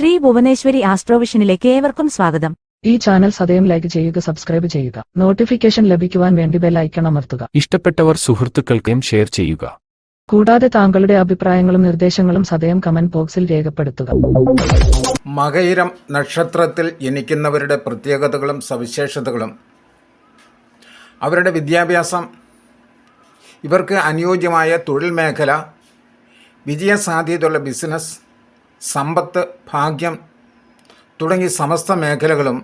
ശ്രീ ഭുവനേശ്വരി ആസ്ട്രോവിഷനിലേക്ക് ഏവർക്കും സ്വാഗതം. ഈ ചാനൽ സദയം ലൈക്ക് ചെയ്യുക സബ്സ്ക്രൈബ് ചെയ്യുക. നോട്ടിഫിക്കേഷൻ ലഭിക്കുവാൻ വേണ്ടി ബെൽ ഐക്കൺ അമർത്തുക. ഇഷ്ടപ്പെട്ടവർ സുഹൃത്തുക്കൾക്കും ഷെയർ ചെയ്യുക. കൂടാതെ താങ്കളുടെ അഭിപ്രായങ്ങളും നിർദ്ദേശങ്ങളും സദയം കമന്റ് ബോക്സിൽ രേഖപ്പെടുത്തുക. മകയിരം നക്ഷത്രത്തിൽ ജനിക്കുന്നവരുടെ പ്രത്യേകതകളും സവിശേഷതകളും അവരുടെ വിദ്യാഭ്യാസം ഇവർക്ക് അനുയോജ്യമായ തൊഴിൽ മേഖല വിജയസാധ്യതയുള്ള ബിസിനസ് സമ്പത്ത് ഭാഗ്യം തുടങ്ങി സമസ്ത മേഖലകളും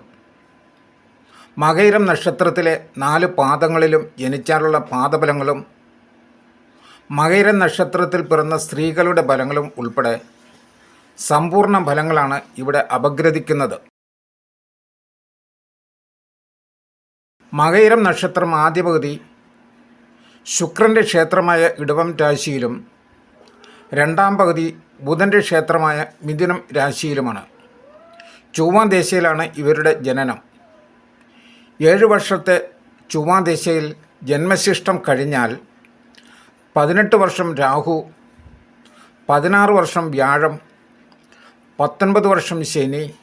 മകൈരം നക്ഷത്രത്തിലെ നാല് പാദങ്ങളിലും ജനിച്ചാലുള്ള പാദബലങ്ങളും മകൈരം നക്ഷത്രത്തിൽ പിറന്ന സ്ത്രീകളുടെ ഫലങ്ങളും ഉൾപ്പെടെ സമ്പൂർണ ഫലങ്ങളാണ് ഇവിടെ അപഗ്രഥിക്കുന്നത്. മകൈരം നക്ഷത്രം ആദ്യ പകുതി ശുക്രന്റെ ക്ഷേത്രമായ ഇടവം രാശിയിലും രണ്ടാം പകുതി ബുധന്റെ ക്ഷേത്രമായ മിഥുനം രാശിയിലുമാണ്. ചൊവ്വാദേശയിലാണ് ഇവരുടെ ജനനം. ഏഴ് വർഷത്തെ ചൊവ്വാദേശയിൽ ജന്മശിഷ്ടം കഴിഞ്ഞാൽ പതിനെട്ട് വർഷം രാഹു പതിനാറ് വർഷം വ്യാഴം പത്തൊൻപത് വർഷം ശനി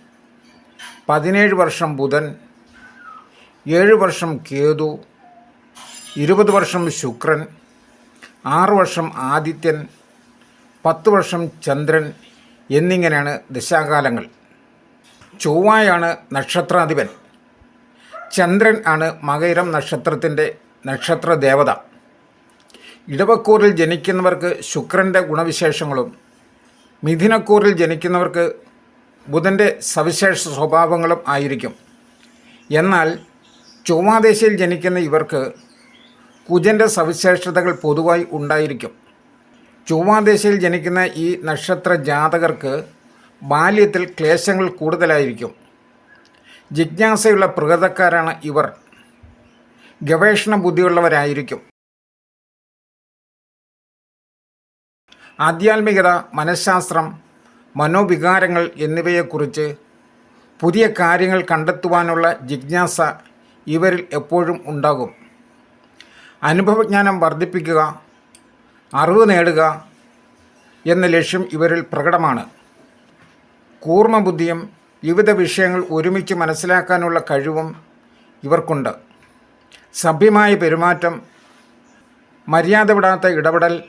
പതിനേഴ് വർഷം ബുധൻ ഏഴ് വർഷം കേതു ഇരുപത് വർഷം ശുക്രൻ ആറ് വർഷം ആദിത്യൻ പത്ത് വർഷം ചന്ദ്രൻ എന്നിങ്ങനെയാണ് ദശാകാലങ്ങൾ. ചൊവ്വായാണ് നക്ഷത്രാധിപൻ. ചന്ദ്രൻ ആണ് മകയിരം നക്ഷത്രത്തിന്റെ നക്ഷത്ര ദേവത. ഇടവക്കൂറിൽ ജനിക്കുന്നവർക്ക് ശുക്രന്റെ ഗുണവിശേഷങ്ങളും മിഥുനക്കൂറിൽ ജനിക്കുന്നവർക്ക് ബുധന്റെ സവിശേഷ സ്വഭാവങ്ങളും ആയിരിക്കും. എന്നാൽ ചൊവ്വാദേശയിൽ ജനിക്കുന്ന ഇവർക്ക് കുജന്റെ സവിശേഷതകൾ പൊതുവായി ഉണ്ടായിരിക്കും. ചൊവ്വാദേശയിൽ ജനിക്കുന്ന ഈ നക്ഷത്ര ജാതകർക്ക് ബാല്യത്തിൽ ക്ലേശങ്ങൾ കൂടുതലായിരിക്കും. ജിജ്ഞാസയുള്ള പ്രകൃതക്കാരാണ് ഇവർ. ഗവേഷണ ബുദ്ധിയുള്ളവരായിരിക്കും. ആധ്യാത്മികത മനഃശാസ്ത്രം മനോവികാരങ്ങൾ എന്നിവയെക്കുറിച്ച് പുതിയ കാര്യങ്ങൾ കണ്ടെത്തുവാനുള്ള ജിജ്ഞാസ ഇവരിൽ എപ്പോഴും ഉണ്ടാകും. അനുഭവജ്ഞാനം വർദ്ധിപ്പിക്കുക അറിവ് നേടുക എന്ന ലക്ഷ്യം ഇവരിൽ പ്രകടമാണ്. കൂർമ്മബുദ്ധിയും വിവിധ വിഷയങ്ങൾ ഒരുമിച്ച് മനസ്സിലാക്കാനുള്ള കഴിവും ഇവർക്കുണ്ട്. സഭ്യമായ പെരുമാറ്റം മര്യാദ വിടാത്ത ഇടപെടൽ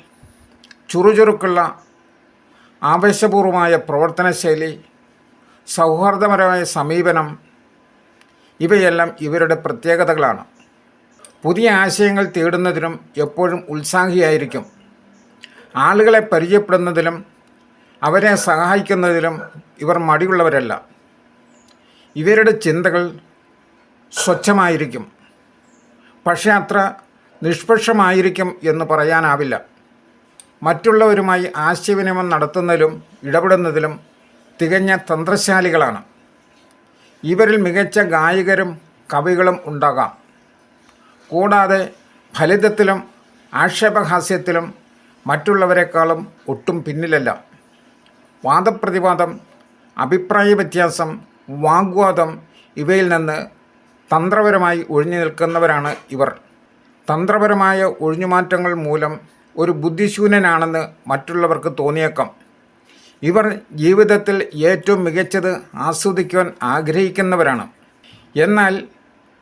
ചുറുചുറുക്കുള്ള ആവേശപൂർവമായ പ്രവർത്തനശൈലി സൗഹാർദ്ദപരമായ സമീപനം ഇവയെല്ലാം ഇവരുടെ പ്രത്യേകതകളാണ്. പുതിയ ആശയങ്ങൾ തേടുന്നതിനും എപ്പോഴും ഉത്സാഹിയായിരിക്കും. ആളുകളെ പരിചയപ്പെടുന്നതിലും അവരെ സഹായിക്കുന്നതിലും ഇവർ മടിയുള്ളവരല്ല. ഇവരുടെ ചിന്തകൾ സ്വച്ഛമായിരിക്കും. പക്ഷേ അത്ര നിഷ്പക്ഷമായിരിക്കും എന്ന് പറയാനാവില്ല. മറ്റുള്ളവരുമായി ആശയവിനിമയം നടത്തുന്നതിലും ഇടപെടുന്നതിലും തികഞ്ഞ തന്ത്രശാലികളാണ്. ഇവരിൽ മികച്ച ഗായകരും കവികളും ഉണ്ടാകാം. കൂടാതെ ഫലിതത്തിലും ആക്ഷേപഹാസ്യത്തിലും മറ്റുള്ളവരെക്കാളും ഒട്ടും പിന്നിലല്ല. വാദപ്രതിവാദം അഭിപ്രായ വ്യത്യാസം വാഗ്വാദം ഇവയിൽ നിന്ന് തന്ത്രപരമായി ഒഴിഞ്ഞു നിൽക്കുന്നവരാണ് ഇവർ. തന്ത്രപരമായ ഒഴിഞ്ഞുമാറ്റങ്ങൾ മൂലം ഒരു ബുദ്ധിശൂന്യനാണെന്ന് മറ്റുള്ളവർക്ക് തോന്നിയേക്കാം. ഇവർ ജീവിതത്തിൽ ഏറ്റവും മികച്ചത് ആസ്വദിക്കുവാൻ ആഗ്രഹിക്കുന്നവരാണ്. എന്നാൽ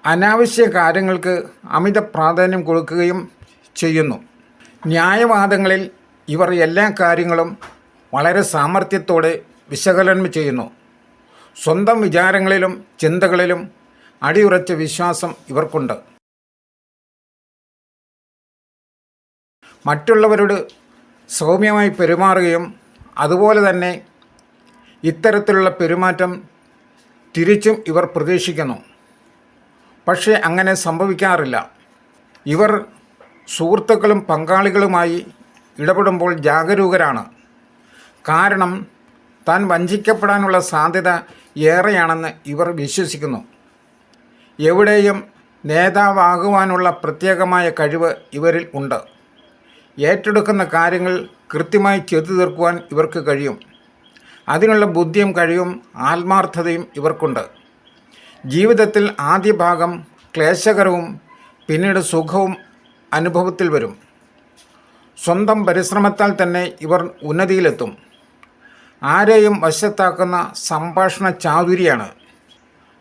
അനാവശ്യ കാര്യങ്ങൾക്ക് അമിത പ്രാധാന്യം കൊടുക്കുകയും ചെയ്യുന്നു. ന്യായവാദങ്ങളിൽ ഇവർ എല്ലാ കാര്യങ്ങളും വളരെ സാമർഥ്യത്തോടെ വിശകലനം ചെയ്യുന്നു. സ്വന്തം വിചാരങ്ങളിലും ചിന്തകളിലും അടിയുറച്ച വിശ്വാസം ഇവർക്കുണ്ട്. മറ്റുള്ളവരോട് സൗമ്യമായി പെരുമാറുകയും അതുപോലെ തന്നെ ഇത്തരത്തിലുള്ള പെരുമാറ്റം തിരിച്ചും ഇവർ പ്രതീക്ഷിക്കുന്നു. പക്ഷേ അങ്ങനെ സംഭവിക്കാറില്ല. ഇവർ സുഹൃത്തുക്കളും പങ്കാളികളുമായി ഇടപെടുമ്പോൾ ജാഗരൂകരാണ്. കാരണം താൻ വഞ്ചിക്കപ്പെടാനുള്ള സാധ്യത ഏറെയാണെന്ന് ഇവർ വിശ്വസിക്കുന്നു. എവിടെയും നേതാവാകുവാനുള്ള പ്രത്യേകമായ കഴിവ് ഇവരിൽ ഉണ്ട്. ഏറ്റെടുക്കുന്ന കാര്യങ്ങൾ കൃത്യമായി ചെയ്തു തീർക്കുവാൻ ഇവർക്ക് കഴിയും. അതിനുള്ള ബുദ്ധിയും കഴിവും ആത്മാർത്ഥതയും ഇവർക്കുണ്ട്. ജീവിതത്തിൽ ആദ്യ ഭാഗം ക്ലേശകരവും പിന്നീട് സുഖവും അനുഭവത്തിൽ വരും. സ്വന്തം പരിശ്രമത്താൽ തന്നെ ഇവർ ഉന്നതിയിലെത്തും. ആരെയും വശത്താക്കുന്ന സംഭാഷണ ചാതുരിയാണ്.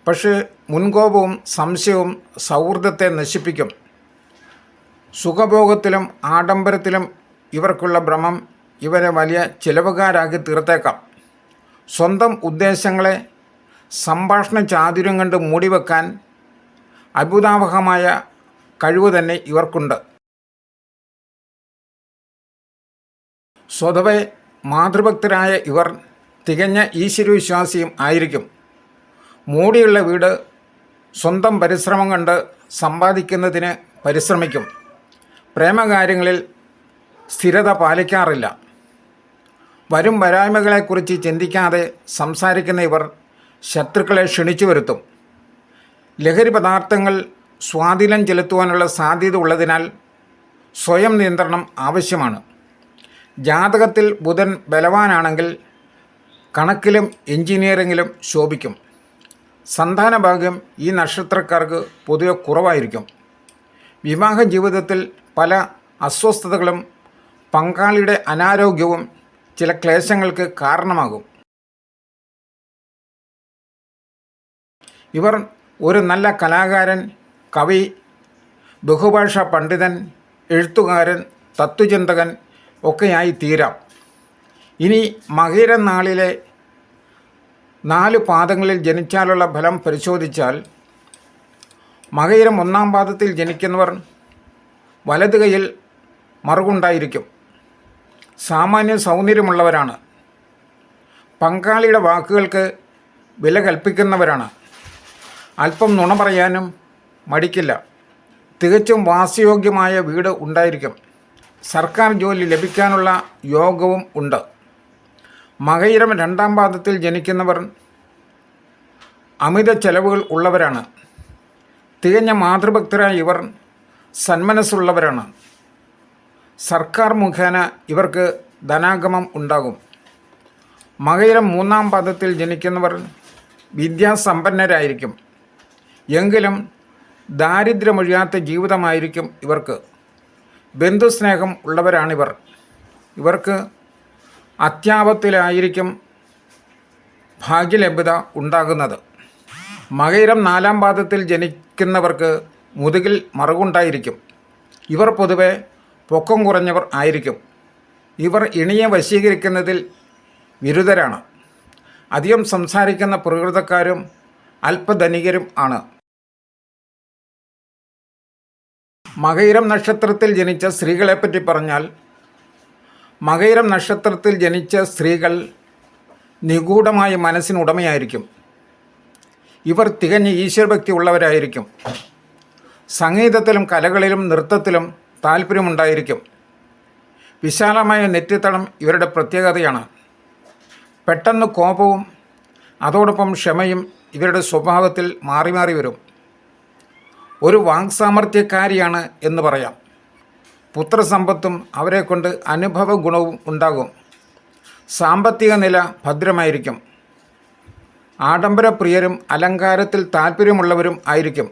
പക്ഷേ മുൻകോപവും സംശയവും സൗഹൃദത്തെ നശിപ്പിക്കും. സുഖഭോഗത്തിലും ആഡംബരത്തിലും ഇവർക്കുള്ള ഭ്രമം ഇവരെ വലിയ ചിലവുകാരാക്കി തീർത്തേക്കാം. സ്വന്തം ഉദ്ദേശങ്ങളെ സംഭാഷണ ചാതുര്യം കൊണ്ട് മൂടിവെക്കാൻ അത്ഭുതാവഹമായ കഴിവ് തന്നെ ഇവർക്കുണ്ട്. സ്വതവേ മാതൃഭക്തരായ ഇവർ തികഞ്ഞ ഈശ്വരവിശ്വാസിയും ആയിരിക്കും. മൂടിയുള്ള വീട് സ്വന്തം പരിശ്രമം കണ്ട് സമ്പാദിക്കുന്നതിന് പരിശ്രമിക്കും. പ്രേമകാര്യങ്ങളിൽ സ്ഥിരത പാലിക്കാറില്ല. വരും വരായ്മകളെക്കുറിച്ച് ചിന്തിക്കാതെ സംസാരിക്കുന്ന ഇവർ ശത്രുക്കളെ ക്ഷണിച്ചു വരുത്തും. ലഹരി പദാർത്ഥങ്ങൾ സ്വാധീനം ചെലുത്തുവാനുള്ള സാധ്യത ഉള്ളതിനാൽ സ്വയം നിയന്ത്രണം ആവശ്യമാണ്. ജാതകത്തിൽ ബുധൻ ബലവാനാണെങ്കിൽ കണക്കിലും എഞ്ചിനീയറിങ്ങിലും ശോഭിക്കും. സന്താന ഭാഗ്യം ഈ നക്ഷത്രക്കാർക്ക് പൊതുവെ കുറവായിരിക്കും. വിവാഹ ജീവിതത്തിൽ പല അസ്വസ്ഥതകളും പങ്കാളിയുടെ അനാരോഗ്യവും ചില ക്ലേശങ്ങൾക്ക് കാരണമാകും. ഇവർ ഒരു നല്ല കലാകാരൻ കവി ബഹുഭാഷ പണ്ഡിതൻ എഴുത്തുകാരൻ തത്വചിന്തകൻ ഒക്കെയായി തീരാം. ഇനി മകീരൻ നാളിലെ നാല് പാദങ്ങളിൽ ജനിച്ചാലുള്ള ഫലം പരിശോധിച്ചാൽ മകയിരം ഒന്നാം പാദത്തിൽ ജനിക്കുന്നവർ വലത് കൈയിൽ മറുകുണ്ടായിരിക്കും. സാമാന്യ സൗന്ദര്യമുള്ളവരാണ്. പങ്കാളിയുടെ വാക്കുകൾക്ക് വില കൽപ്പിക്കുന്നവരാണ്. അല്പം നുണ പറയാനും മടിക്കില്ല. തികച്ചും വാസയോഗ്യമായ വീട് ഉണ്ടായിരിക്കും. സർക്കാർ ജോലി ലഭിക്കാനുള്ള യോഗവും ഉണ്ട്. മകയിരം രണ്ടാം പാദത്തിൽ ജനിക്കുന്നവർ അമിത ചെലവുകൾ ഉള്ളവരാണ്. തികഞ്ഞ മാതൃഭക്തരായ ഇവർ സന്മനസ്സുള്ളവരാണ്. സർക്കാർ മുഖേന ഇവർക്ക് ധനാഗമം ഉണ്ടാകും. മകയിരം മൂന്നാം പാദത്തിൽ ജനിക്കുന്നവർ വിദ്യാസമ്പന്നരായിരിക്കും. എങ്കിലും ദാരിദ്ര്യമൊഴിയാത്ത ജീവിതമായിരിക്കും ഇവർക്ക്. ബന്ധുസ്നേഹം ഉള്ളവരാണിവർ. ഇവർക്ക് അത്യാപത്തിലായിരിക്കും ഭാഗ്യലഭ്യത ഉണ്ടാകുന്നത്. മകയിരം നാലാം പാദത്തിൽ ജനിക്കുന്നവർക്ക് മുതുകിൽ മറുകുണ്ടായിരിക്കും. ഇവർ പൊതുവെ പൊക്കം കുറഞ്ഞവർ ആയിരിക്കും. ഇവർ ഇണിയെ വശീകരിക്കുന്നതിൽ വിരുദ്ധരാണ്. അധികം സംസാരിക്കുന്ന പ്രകൃതക്കാരും അല്പധനികരും ആണ്. മകയിരം നക്ഷത്രത്തിൽ ജനിച്ച സ്ത്രീകളെപ്പറ്റി പറഞ്ഞാൽ മകയിരം നക്ഷത്രത്തിൽ ജനിച്ച സ്ത്രീകൾ നിഗൂഢമായ മനസ്സിനുടമയായിരിക്കും ഇവർ തികഞ്ഞ ഈശ്വരഭക്തി ഉള്ളവരായിരിക്കും. സംഗീതത്തിലും കലകളിലും നൃത്തത്തിലും താല്പര്യമുണ്ടായിരിക്കും. വിശാലമായ നെറ്റിത്തളം ഇവരുടെ പ്രത്യേകതയാണ്. പെട്ടെന്ന് കോപവും അതോടൊപ്പം ക്ഷമയും ഇവരുടെ സ്വഭാവത്തിൽ മാറി മാറി വരും. ഒരു വാക്സാമർത്ഥ്യക്കാരിയാണ് എന്ന് പറയാം. പുത്രസമ്പത്തും അവരെ കൊണ്ട് അനുഭവ ഗുണവും ഉണ്ടാകും. സാമ്പത്തിക നില ഭദ്രമായിരിക്കും. ആഡംബരപ്രിയരും അലങ്കാരത്തിൽ താല്പര്യമുള്ളവരും ആയിരിക്കും.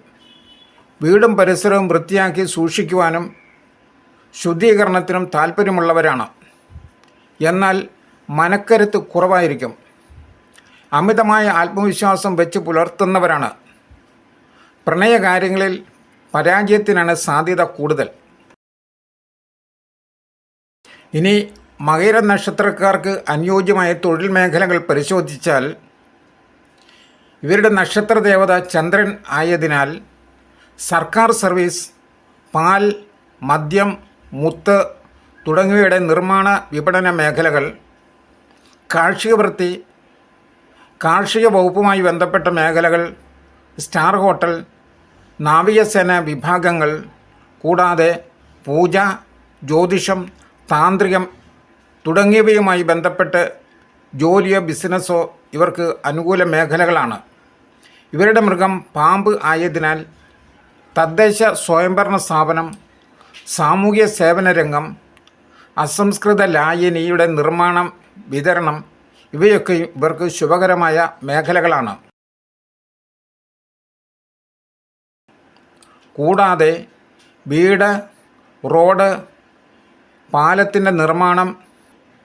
വീടും പരിസരവും വൃത്തിയാക്കി സൂക്ഷിക്കുവാനും ശുദ്ധീകരണത്തിനും താല്പര്യമുള്ളവരാണ്. എന്നാൽ മനക്കരുത്ത് കുറവായിരിക്കും. അമിതമായ ആത്മവിശ്വാസം വെച്ച് പുലർത്തുന്നവരാണ്. പ്രണയകാര്യങ്ങളിൽ പരാജയത്തിനാണ് സാധ്യത കൂടുതൽ. ഇനി മകര നക്ഷത്രക്കാർക്ക് അനുയോജ്യമായ തൊഴിൽ മേഖലകൾ പരിശോധിച്ചാൽ ഇവരുടെ നക്ഷത്ര ദേവത ചന്ദ്രൻ ആയതിനാൽ സർക്കാർ സർവീസ് പാൽ മദ്യം മുത്ത് തുടങ്ങിയവയുടെ നിർമ്മാണ വിപണന മേഖലകൾ കാർഷിക വൃത്തി കാർഷിക വകുപ്പുമായി ബന്ധപ്പെട്ട മേഖലകൾ സ്റ്റാർ ഹോട്ടൽ നാവികസേന വിഭാഗങ്ങൾ കൂടാതെ പൂജ ജ്യോതിഷം താന്ത്രികം തുടങ്ങിയവയുമായി ബന്ധപ്പെട്ട് ജോലിയോ ബിസിനസ്സോ ഇവർക്ക് അനുകൂല മേഖലകളാണ്. ഇവരുടെ മൃഗം പാമ്പ് ആയതിനാൽ തദ്ദേശ സ്വയംഭരണ സ്ഥാപനം സാമൂഹ്യ സേവന രംഗം അസംസ്കൃത ലായനിയുടെ നിർമ്മാണം വിതരണം ഇവയൊക്കെ ഇവർക്ക് ശുഭകരമായ മേഖലകളാണ്. കൂടാതെ വീട് റോഡ് പാലത്തിന്റെ നിർമ്മാണം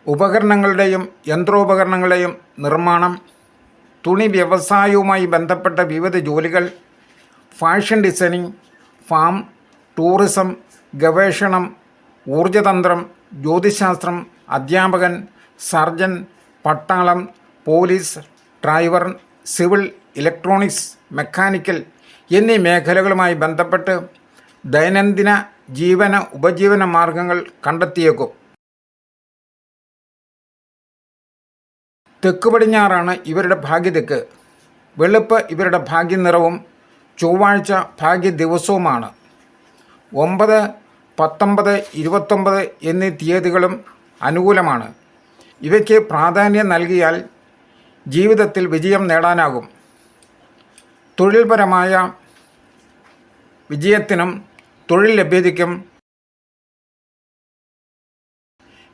ഉപകരണങ്ങളുടെയും യന്ത്രോപകരണങ്ങളുടെയും നിർമ്മാണം തുണി വ്യവസായവുമായി ബന്ധപ്പെട്ട വിവിധ ജോലികൾ ഫാഷൻ ഡിസൈനിങ് ഫാം ടൂറിസം ഗവേഷണം ഊർജതന്ത്രം ജ്യോതിശാസ്ത്രം അധ്യാപകൻ സർജൻ പട്ടാളം police driver civil electronics mechanical എന്നീ മേഖലകളുമായി ബന്ധപ്പെട്ട് ദൈനംദിന ജീവന ഉപജീവന മാർഗങ്ങൾ കണ്ടെത്തിയേക്കും. തെക്ക് പടിഞ്ഞാറാണ് ഇവരുടെ ഭാഗ്യതെക്ക്. വെളുപ്പ് ഇവരുടെ ഭാഗ്യനിറവും ചൊവ്വാഴ്ച ഭാഗ്യ ദിവസവുമാണ് ഒമ്പത് പത്തൊമ്പത് ഇരുപത്തൊമ്പത് എന്നീ തീയതികളും അനുകൂലമാണ്. ഇവയ്ക്ക് പ്രാധാന്യം നൽകിയാൽ ജീവിതത്തിൽ വിജയം നേടാനാകും. തൊഴിൽപരമായ വിജയത്തിനും തൊഴിൽ ലഭ്യതയ്ക്കും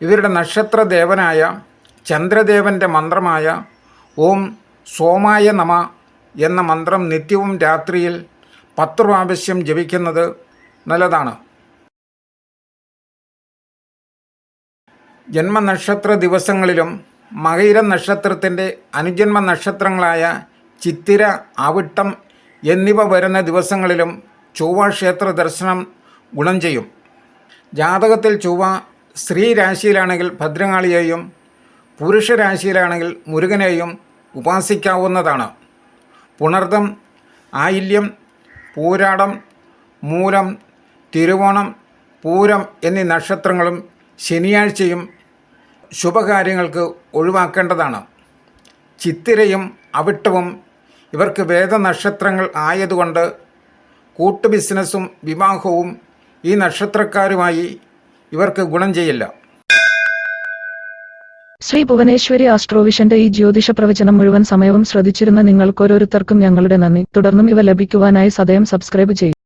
ഇവരുടെ നക്ഷത്രദേവനായ ചന്ദ്രദേവന്റെ മന്ത്രമായ ഓം സോമായ നമ എന്ന മന്ത്രം നിത്യവും രാത്രിയിൽ പത്ത് പ്രാവശ്യം ജപിക്കുന്നത് നല്ലതാണ്. ജന്മനക്ഷത്ര ദിവസങ്ങളിലും മകയിര നക്ഷത്രത്തിന്റെ അനുജന്മ നക്ഷത്രങ്ങളായ ചിത്തിര അവിട്ടം എന്നിവ വരുന്ന ദിവസങ്ങളിലും ചൊവ്വ ക്ഷേത്ര ദർശനം ഗുണം ചെയ്യും. ജാതകത്തിൽ ചൊവ്വ സ്ത്രീ രാശിയിലാണെങ്കിൽ ഭദ്രകാളിയെയും പുരുഷ രാശിയിലാണെങ്കിൽ മുരുകനെയും ഉപാസിക്കാവുന്നതാണ്. പുണർദം ആയില്യം പൂരാടം മൂലം തിരുവോണം പൂരം എന്നീ നക്ഷത്രങ്ങളും ശനിയാഴ്ചയും ശുഭകാര്യങ്ങൾക്ക് ഒഴിവാക്കേണ്ടതാണ്. ചിത്തിരയും അവിട്ടവും ഇവർക്ക് വേദനക്ഷത്രങ്ങൾ ആയതുകൊണ്ട് കൂട്ടു ബിസിനസ്സും വിവാഹവും ഈ നക്ഷത്രക്കാരുമായി ഇവർക്ക് ഗുണം ചെയ്യില്ല. ശ്രീ ഭുവനേശ്വരി ആസ്ട്രോവിഷന്റെ ഈ ജ്യോതിഷ പ്രവചനം മുഴുവൻ സമയവും ശ്രദ്ധിച്ചിരുന്ന നിങ്ങൾക്കോരോരുത്തർക്കും ഞങ്ങളുടെ നന്ദി. തുടർന്നും ഇവ ലഭിക്കുവാനായി സദയം സബ്സ്ക്രൈബ് ചെയ്യും.